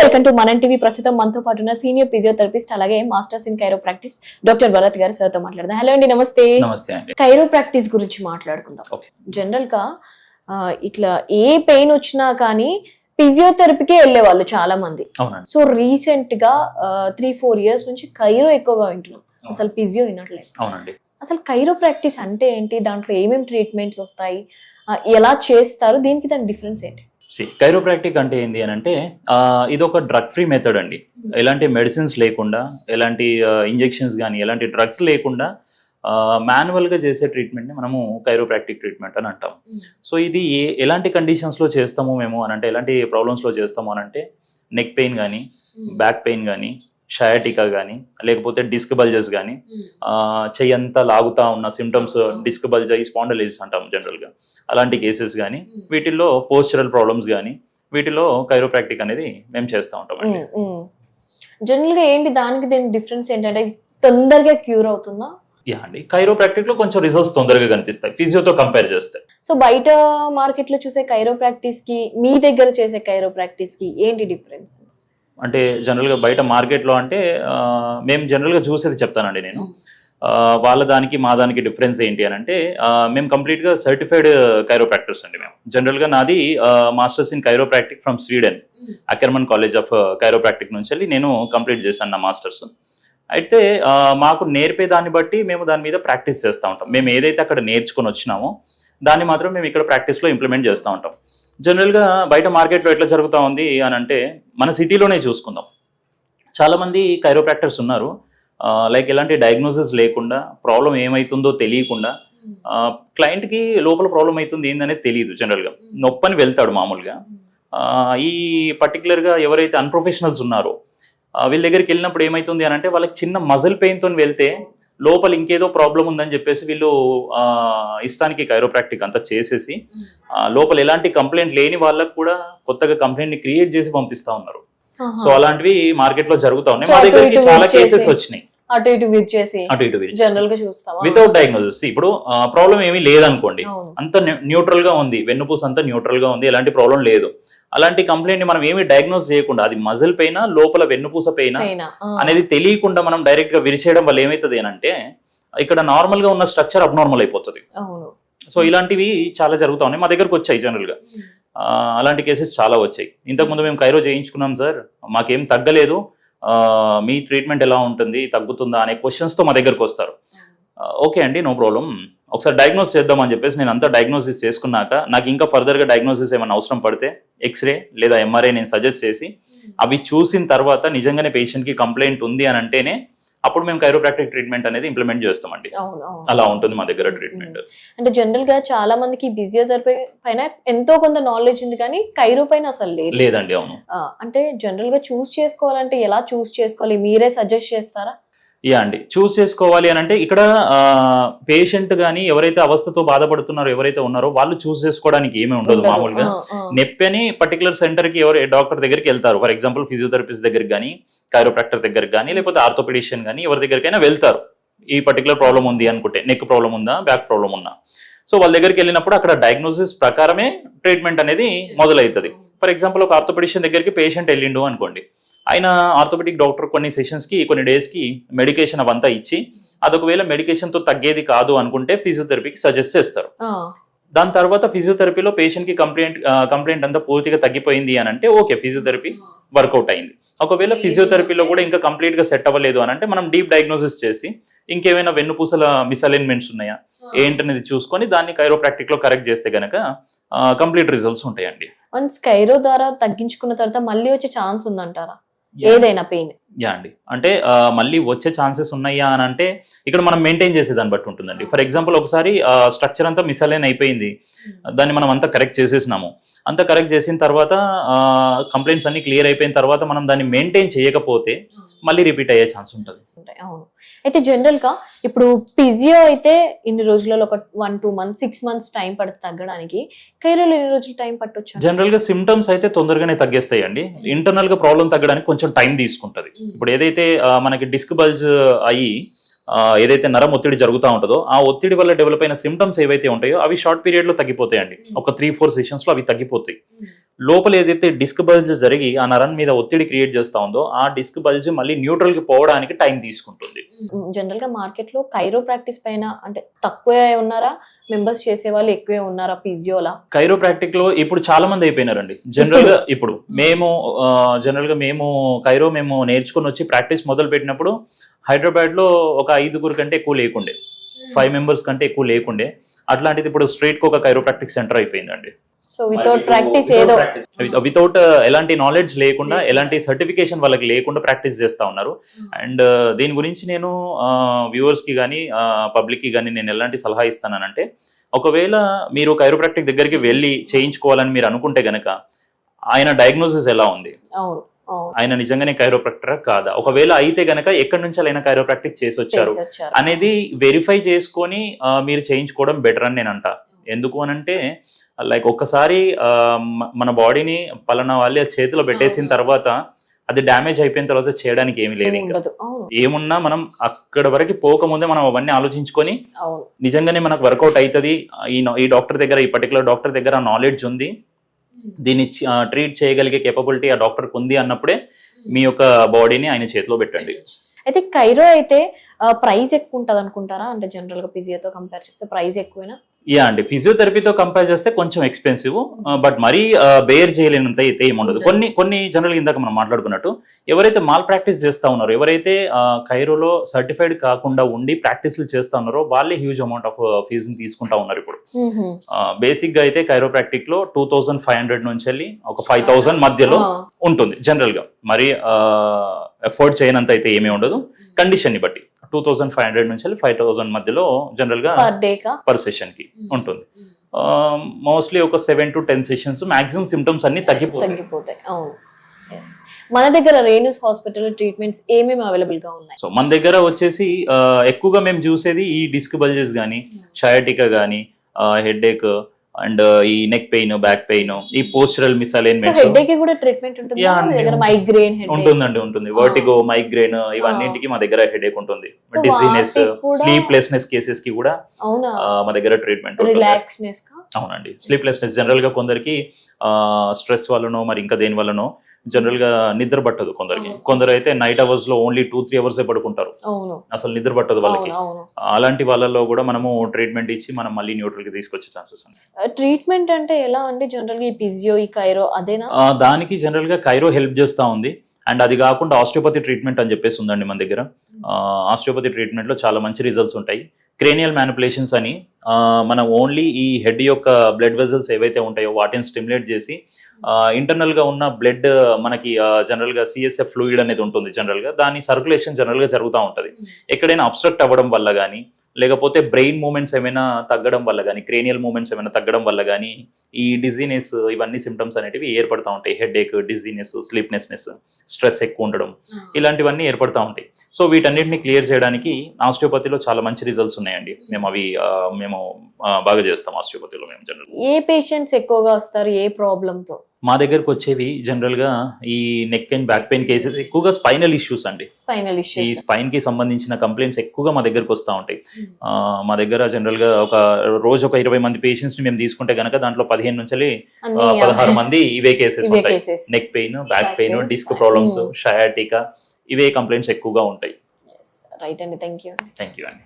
Welcome to మనం TV. ప్రస్తుతం మనతో పాటు ఉన్న సీనియర్ ఫిజియోథెరపిస్ట్ అలాగే masters in chiro practice doctor Bharat గారు సార్తో మాట్లాడదాం. హలో అండి నమస్తే. కైరో ప్రాక్టీస్ గురించి మాట్లాడుకుందాం. జనరల్గా ఇట్లా ఏ పెయిన్ వచ్చినా కానీ ఫిజియోథెరపీకే వెళ్ళేవాళ్ళు చాలా మంది సో రీసెంట్గా త్రీ ఫోర్ ఇయర్స్ నుంచి కైరో ఎక్కువగా వింటున్నాం. అసలు ఫిజియో వినట్లేదు. అసలు కైరో ప్రాక్టీస్ అంటే ఏంటి? దాంట్లో ఏమేమి ట్రీట్మెంట్స్ వస్తాయి? ఎలా చేస్తారు? దీనికి దాని డిఫరెన్స్ ఏంటి? సి కైరోప్రాక్టిక్ అంటే ఏంటి అని అంటే ఇది ఒక డ్రగ్ ఫ్రీ మెథడ్ అండి. ఎలాంటి మెడిసిన్స్ లేకుండా ఎలాంటి ఇంజెక్షన్స్ కానీ ఎలాంటి డ్రగ్స్ లేకుండా మాన్యువల్గా చేసే ట్రీట్మెంట్ని మనము కైరోప్రాక్టిక్ ట్రీట్మెంట్ అని అంటాం. సో ఇది ఏ- ఎలాంటి కండిషన్స్లో చేస్తాము మేము అని అంటే ఎలాంటి ప్రాబ్లమ్స్లో చేస్తాము అని అంటే నెక్ పెయిన్ కానీ బ్యాక్ పెయిన్ కానీ షయాటికా కానీ లేకపోతే డిస్క్ బల్జెస్ కానీ చెయ్యి అంతా లాగుతా ఉన్న సిమ్టమ్స్ డిస్క్ బల్జ్ అయ్యి స్పాండలైజిస్ అంటాం జనరల్గా అలాంటి కేసెస్ కానీ వీటిల్లో పోస్చరల్ ప్రాబ్లమ్స్ కానీ వీటిలో కైరోప్రాక్టిక్ అనేది మేము చేస్తూ ఉంటాం అండి. జనరల్గా ఏంటి దానికి దీనికి డిఫరెన్స్ ఏంటంటే తొందరగా క్యూర్ అవుతుందా? యా అండి. కైరోప్రాక్టిక్లో కొంచెం రిజల్ట్స్ తొందరగా కనిపిస్తాయి. ఫిజియోతో కంపేర్ చేస్తే. సో బయట మార్కెట్లో చూసే కైరో ప్రాక్టీస్కి మీ దగ్గర చేసే కైరో ప్రాక్టీస్కి ఏంటి డిఫరెన్స్ అంటే జనరల్గా బయట మార్కెట్లో అంటే మేము జనరల్గా చూసేది చెప్తానండి నేను. వాళ్ళ దానికి మా దానికి డిఫరెన్స్ ఏంటి అని అంటే మేము కంప్లీట్గా సర్టిఫైడ్ కైరోప్రాక్టర్స్ అండి మేము. జనరల్గా నాది masters in chiropractic from Sweden Akerman college of chiropractic నుంచి వెళ్ళి నేను కంప్లీట్ చేశాను నా మాస్టర్స్. అయితే మాకు నేర్పే దాన్ని బట్టి మేము దాని మీద ప్రాక్టీస్ చేస్తూ ఉంటాం. మేము ఏదైతే అక్కడ నేర్చుకొని వచ్చినామో దాన్ని మాత్రం మేము ఇక్కడ ప్రాక్టీస్లో ఇంప్లిమెంట్ చేస్తూ ఉంటాం. జనరల్గా బయట మార్కెట్లో ఎట్లా జరుగుతూ ఉంది అని అంటే మన సిటీలోనే చూసుకుందాం. చాలామంది కైరోప్రాక్టర్స్ ఉన్నారు. లైక్ ఎలాంటి డయాగ్నోసిస్ లేకుండా ప్రాబ్లం ఏమవుతుందో తెలియకుండా క్లయింట్కి లోపల ప్రాబ్లం అవుతుంది ఏందనేది తెలియదు జనరల్గా నొప్పని వెళ్తాడు మామూలుగా. ఈ పర్టికులర్గా ఎవరైతే అన్ప్రొఫెషనల్స్ ఉన్నారో వీళ్ళ దగ్గరికి వెళ్ళినప్పుడు ఏమవుతుంది అని అంటే వాళ్ళకి చిన్న మజిల్ పెయిన్తో వెళ్తే లోపల ఇంకేదో ప్రాబ్లం ఉందని చెప్పేసి వీళ్ళు ఆ, ఇష్టానికి కైరోప్రాక్టిక్ అంతా చేసేసి లోపల ఎలాంటి కంప్లైంట్ లేని వాళ్ళకు కూడా కొత్తగా కంప్లైంట్ని క్రియేట్ చేసి పంపిస్తా ఉన్నారు. సో అలాంటివి మార్కెట్లో జరుగుతా ఉన్నాయి. మా దగ్గరికి చాలా కేసెస్ వచ్చినాయి. అటు ఇటు విత్ చేసి అటు ఇటు జనరల్గా చూస్తావా? వితౌట్ డయాగ్నోసిస్ ఇప్పుడు ప్రాబ్లం ఏమీ లేదనుకోండి. అంత న్యూట్రల్గా ఉంది. వెన్నుపూస అంతా న్యూట్రల్గా ఉంది. ఎలాంటి ప్రాబ్లం లేదు. అలాంటి కంప్లైంట్ని మనం ఏమి డయాగ్నోస్ చేయకుండా అది మజిల్ పైన లోపల వెన్నుపూస పైన. అనేది తెలియకుండా మనం డైరెక్ట్గా విరిచేయడం వల్ల ఏమవుతుంది అని అంటే ఇక్కడ నార్మల్గా ఉన్న స్ట్రక్చర్ అబ్నార్మల్ అయిపోతుంది. సో ఇలాంటివి చాలా జరుగుతా ఉన్నాయి. మా దగ్గరకు వచ్చాయి జనరల్గా. అలాంటి కేసెస్ చాలా వచ్చాయి. ఇంతకుముందు మేము కైరో చేయించుకున్నాం సార్ మాకేం తగ్గలేదు. మీ ట్రీట్మెంట్ ఎలా ఉంటుంది తగ్గుతుందా అనే క్వశ్చన్స్తో మా దగ్గరకు వస్తారు. ఓకే అండి నో ప్రాబ్లం ఒకసారి డయాగ్నోస్ చేద్దాం అని చెప్పేసి నేను అంతా డయాగ్నోసిస్ చేసుకున్నాక నాకు ఇంకా ఫర్దర్గా డయాగ్నోసిస్ ఏమైనా అవసరం పడితే ఎక్స్రే లేదా ఎంఆర్ఐ నేను సజెస్ట్ చేసి అవి చూసిన తర్వాత నిజంగానే పేషెంట్కి కంప్లైంట్ ఉంది అని అంటేనే అప్పుడు మేము కైరోప్రాక్టిక్ ట్రీట్మెంట్ అనేది ఇంప్లిమెంట్ చేస్తామండి. అలా ఉంటుంది మా దగ్గర ట్రీట్మెంట్ అంటే జనరల్గా చాలా మందికి ఫిజియోథెరపీ పైన ఎంతో కొంత నాలెడ్జ్ ఉంది కానీ కైరో పైన అసలు లేదు. లేదండి అవును. అంటే జనరల్గా చూస్ చేసుకోవాలంటే ఎలా చూస్ చేసుకోవాలి? మీరే సజెస్ట్ చేస్తారా? యా అండి. చూస్ చేసుకోవాలి అని అంటే ఇక్కడ పేషెంట్ కానీ ఎవరైతే అవస్థతో బాధపడుతున్నారో ఎవరైతే ఉన్నారో వాళ్ళు చూస్ చేసుకోవడానికి ఏమీ ఉండదు. మామూలుగా. ఆ, ఆ. నొప్పి అని పర్టికులర్ సెంటర్కి ఎవరు డాక్టర్ దగ్గరికి వెళ్తారు. ఫర్ ఎగ్జాంపుల్ ఫిజియోథెరపిస్ట్ దగ్గరికి కానీ కైరోప్రాక్టర్ దగ్గరికి కానీ లేకపోతే ఆర్థోపెడిషియన్ కానీ ఎవరి దగ్గరికైనా వెళ్తారు. ఈ పర్టికులర్ ప్రాబ్లం ఉంది అనుకుంటే నెక్ ప్రాబ్లం ఉందా బ్యాక్ ప్రాబ్లం ఉందా. సో వాళ్ళ దగ్గరికి వెళ్ళినప్పుడు అక్కడ డయాగ్నోసిస్ ప్రకారమే ట్రీట్మెంట్ అనేది మొదలవుతుంది ఫర్ ఎగ్జాంపుల్ ఒక ఆర్థోపెడిషియన్ దగ్గరికి పేషెంట్ వెళ్ళిండు అనుకోండి. ఆయన ఆర్థోపెడిక్ డాక్టర్ కొన్ని సెషన్స్కి కొన్ని డేస్కి మెడికేషన్ అవంతా ఇచ్చి అదొకవేళ మెడికేషన్తో తగ్గేది కాదు అనుకుంటే ఫిజియోథెరపీకి సజెస్ట్ చేస్తారు. దాని తర్వాత ఫిజియోథెరపీలో పేషెంట్కి కంప్లైంట్ కంప్లైంట్ అంతా పూర్తిగా తగ్గిపోయింది అని అంటే ఓకే ఫిజియోథెరపీ వర్కౌట్ అయింది. ఒకవేళ ఫిజియోథెరపీలో కూడా ఇంకా కంప్లీట్గా సెట్ అవ్వలేదు అని అంటే మనం డీప్ డయాగ్నోసిస్ చేసి ఇంకేమైనా వెన్నుపూసల మిస్అలైన్మెంట్స్ ఉన్నాయా ఏంటనేది చూసుకొని దాన్ని కైరోప్రాక్టిక్లో కరెక్ట్ చేస్తే గనక కంప్లీట్ రిజల్ట్స్ ఉంటాయండి. వన్స్ కైరో ద్వారా తగ్గించుకున్న తర్వాత మళ్ళీ వచ్చే ఛాన్స్ ఉందంటారా. ఏదైనా పెయిన్. యా అండి. అంటే మళ్ళీ వచ్చే ఛాన్సెస్ ఉన్నాయా అని అంటే ఇక్కడ మనం మెయింటైన్ చేసే దాన్ని బట్టి ఉంటుందండి. ఫర్ ఎగ్జాంపుల్ ఒకసారి స్ట్రక్చర్ అంతా మిస్అలైన్ అయిపోయింది. దాన్ని మనం అంతా కరెక్ట్ చేసేసినాము. అంతా కరెక్ట్ చేసిన తర్వాత కంప్లైంట్స్ అన్ని క్లియర్ అయిపోయిన తర్వాత మనం దాన్ని మెయింటైన్ చేయకపోతే మళ్ళీ రిపీట్ అయ్యే ఛాన్స్ ఉంటుంది. అవును. అయితే జనరల్గా ఇప్పుడు ఫిజియో అయితే ఇన్ని రోజులలో ఒక one two months six months time పడుతుంది తగ్గడానికి కైరోలో ఎన్ని రోజులు టైం పట్టొచ్చు జనరల్గా సిమ్టమ్స్ అయితే తొందరగానే తగ్గేస్తాయండి. ఇంటర్నల్గా ప్రాబ్లం తగ్గడానికి కొంచెం టైం తీసుకుంటది. ఇప్పుడు ఏదైతే మనకి డిస్క్ బల్జ్ అయ్యి ఏదైతే నరం ఒత్తిడి జరుగుతూ ఉంటుందో ఆ ఒత్తిడి వల్ల డెవలప్ అయిన సిమ్టమ్స్ ఏవైతే ఉంటాయో అవి షార్ట్ పీరియడ్లో తగ్గిపోతాయండి. ఒక త్రీ ఫోర్ సెషన్స్లో అవి తగ్గిపోతాయి. లోపల ఏదైతే డిస్క్ బల్జ్ జరిగి ఆ నరం మీద ఒత్తిడి క్రియేట్ చేస్తా ఉందో ఆ డిస్క్ బల్జ్ మళ్ళీ న్యూట్రల్కి పోవడానికి టైం తీసుకుంటుంది. జనరల్గా మార్కెట్లో కైరో ప్రాక్టీస్ పైన అంటే తక్కువే ఉన్నారా? మెంబర్స్ చేసే వాళ్ళు ఎక్కువే ఉన్నారా? పిజియోలా కైరోప్రాక్టిక్లో ఇప్పుడు చాలా మంది అయిపోయినారండి. జనరల్గా ఇప్పుడు? మేము. జనరల్గా మేము కైరో మేము నేర్చుకుని వచ్చి ప్రాక్టీస్ మొదలు పెట్టినప్పుడు హైదరాబాద్లో ఒక ఐదుగురు కంటే ఎక్కువ లేకుండే. ఫైవ్ మెంబర్స్ కంటే ఎక్కువ లేకుండే. అట్లాంటిది ఇప్పుడు స్ట్రైట్కు ఒక కైరోప్రాక్టిక్ సెంటర్ అయిపోయిందండి. సో వితౌట్ ప్రాక్టీస్ ఏదో వితౌట్ ఎలాంటి నాలెడ్జ్ లేకుండా ఎలాంటి సర్టిఫికేషన్ వాళ్ళకి లేకుండా ప్రాక్టీస్ చేస్తా ఉన్నారు. అండ్ దీని గురించి నేను వ్యూవర్స్కి కానీ పబ్లిక్కి కానీ నేను ఎలాంటి సలహా ఇస్తానంటే ఒకవేళ మీరు కైరోప్రాక్టిక్ దగ్గరికి వెళ్ళి చేయించుకోవాలని మీరు అనుకుంటే గనక ఆయన డయాగ్నోసిస్ ఎలా ఉంది? ఆయన నిజంగానే కైరోప్రాక్టరా కాదా? ఒకవేళ అయితే గనక ఎక్కడి నుంచి అయినా కైరోప్రాక్టిక్ చేసి వచ్చారు. అనేది వెరిఫై చేసుకొని మీరు చేయించుకోవడం బెటర్ అని నేను అంట ఎందుకు అనంటే లైక్ ఒక్కసారి మన బాడీని పలానా వాళ్ళ చేతిలో పెట్టేసిన. తర్వాత అది డ్యామేజ్ అయిపోయిన తర్వాత చేయడానికి ఏమీ లేదు ఇంకా. ఏమున్నా మనం అక్కడ వరకు పోకముందే మనం అవన్నీ ఆలోచించుకొని నిజంగానే మనకు వర్కౌట్ అవుతుంది. ఈ డాక్టర్ దగ్గర ఈ పర్టికులర్ డాక్టర్ దగ్గర నాలెడ్జ్ ఉంది. దీన్ని ట్రీట్ చేయగలిగే కేపబిలిటీ ఆ డాక్టర్కి ఉంది అన్నప్పుడే మీ యొక్క బాడీని ఆయన చేతిలో పెట్టండి. అయితే కైరో అయితే ప్రైస్ ఎక్కువ ఉంటుంది అనుకుంటారా అంటే జనరల్గా పిజియోతో కంపేర్ చేస్తే ప్రైస్ ఎక్కువైనా? యా అండి. ఫిజియోథెరపీతో కంపేర్ చేస్తే కొంచెం ఎక్స్పెన్సివ్ బట్ మరీ బేర్ చేయలేనంత అయితే ఏమి ఉండదు. కొన్ని కొన్ని జనరల్ ఇందాక మనం మాట్లాడుకున్నట్టు ఎవరైతే మాల్ ప్రాక్టీస్ చేస్తా ఉన్నారో ఎవరైతే కైరోలో సర్టిఫైడ్ కాకుండా ఉండి ప్రాక్టీస్లు చేస్తా ఉన్నారో వాళ్ళే హ్యూజ్ అమౌంట్ ఆఫ్ ఫీజుని తీసుకుంటా ఉన్నారు ఇప్పుడు. బేసిక్గా అయితే కైరోప్రాక్టిక్లో టూ థౌసండ్ ఫైవ్ హండ్రెడ్ నుంచి వెళ్ళి ఒక ఫైవ్ థౌసండ్ మధ్యలో ఉంటుంది జనరల్గా. మరి ఎఫోర్డ్ చేయనంత అయితే ఏమీ ఉండదు. కండిషన్ని బట్టి. టూ థౌసండ్ ఫైవ్ హండ్రెడ్ నుంచి ఫైవ్ థౌసండ్ మధ్యలో జనరల్గా పర్ డే కా? పర్ సెషన్కి ఉంటుంది. మోస్ట్లీ ఒక seven to ten sessions maximum symptoms అన్ని తగ్గిపోతాయి. తగ్గిపోతాయి. అవును. మన దగ్గర రేణుస్ హాస్పిటల్ ట్రీట్మెంట్స్ ఏమేమి అవైలబుల్గా ఉన్నాయి? సో మన దగ్గర వచ్చేసి ఎక్కువగా మేము చూసేది ఈ డిస్క్ బల్జెస్ కానీ షయాటికా కానీ హెడ్ ఏక్ అండ్ ఈ నెక్ పెయిన్ బ్యాక్ పెయిన్ ఈ పోస్టరల్ హెడ్ ఉంటుందండి ఉంటుంది. వర్టిగో మైగ్రేన్ ఇవన్నింటికి మా దగ్గర హెడ్ ఏక్ ఉంటుంది డిజీనెస్ స్లీప్లెస్నెస్ కేసెస్కి కూడా మా దగ్గర ట్రీట్మెంట్ ఉంటుంది. అవునండి. స్లీప్లెస్నెస్ జనరల్గా కొందరికి స్ట్రెస్ వల్లనో మరి ఇంకా దేని వల్లనో జనరల్గా నిద్ర పట్టదు కొందరికి. కొందరు అయితే నైట్ అవర్స్లో ఓన్లీ టూ త్రీ అవర్స్ పడుకుంటారు. అసలు నిద్ర పట్టదు వాళ్ళకి. అలాంటి వాళ్ళలో కూడా మనము ట్రీట్మెంట్ ఇచ్చి మనం మళ్ళీ న్యూట్రల్కి తీసుకొచ్చే ఛాన్సెస్ ఉన్నాయి. ట్రీట్మెంట్ అంటే ఎలా అండి? జనరల్గా ఈ పిజియో ఈ కైరో అదేనా? దానికి జనరల్గా కైరో హెల్ప్ చేస్తా ఉంది. అండ్ అది కాకుండా ఆస్టియోపతి ట్రీట్మెంట్ అని చెప్పేసి ఉందండి మన దగ్గర. ఆస్టియోపతి ట్రీట్మెంట్లో చాలా మంచి రిజల్ట్స్ ఉంటాయి. క్రేనియల్ మ్యానిపులేషన్స్ అని మనం ఓన్లీ ఈ హెడ్ యొక్క బ్లడ్ వెజల్స్ ఏవైతే ఉంటాయో వాటిని స్టిమ్యులేట్ చేసి ఇంటర్నల్గా ఉన్న బ్లడ్ మనకి జనరల్గా సిఎస్ఎఫ్ ఫ్లూయిడ్ అనేది ఉంటుంది జనరల్గా దాని సర్క్యులేషన్ జనరల్గా జరుగుతూ ఉంటుంది. ఎక్కడైనా అబ్స్ట్రక్ట్ అవ్వడం వల్ల కానీ లేకపోతే బ్రెయిన్ మూమెంట్స్ ఏమైనా తగ్గడం వల్ల కానీ క్రేనియల్ మూమెంట్స్ ఏమైనా తగ్గడం వల్ల కానీ ఈ డిజీనెస్ ఇవన్నీ సిమ్టమ్స్ అనేటివి ఏర్పడతా ఉంటాయి. Headache dizziness sleeplessness stress ఎక్కువ ఉండడం ఇలాంటివన్నీ ఏర్పడతా ఉంటాయి. సో వీటన్నిటిని క్లియర్ చేయడానికి ఆస్టియోపతిలో చాలా మంచి రిజల్ట్స్ ఉన్నాయండి. మేము అవి మేము బాగా చేస్తాం ఆస్టియోపతిలో మేము జనరల్ ఏ పేషెంట్స్ ఎక్కువగా వస్తారు? ఏ ప్రాబ్లమ్తో మా దగ్గరకు వచ్చేవి జనరల్గా ఈ neck and back pain cases ఎక్కువగా స్పైనల్ ఇష్యూస్ అండి. స్పైనల్ ఈ ఇష్యూస్ స్పైన్కి సంబంధించిన కంప్లైంట్స్ ఎక్కువగా మా దగ్గరకు వస్తూ ఉంటాయి. ఆ, మా దగ్గర జనరల్గా ఒక రోజు ఒక ఇరవై మంది పేషెంట్స్ని మేము తీసుకుంటే గనక దాంట్లో పదిహేను నుంచి పదహారు మంది ఇవే కేసెస్ ఉంటాయి. Neck pain back pain disc. Problems Hmm. Sciatica ఇవే కంప్లైంట్స్ ఎక్కువగా ఉంటాయి. రైట్ అండి. థ్యాంక్ యూ థ్యాంక్ యూ అండి.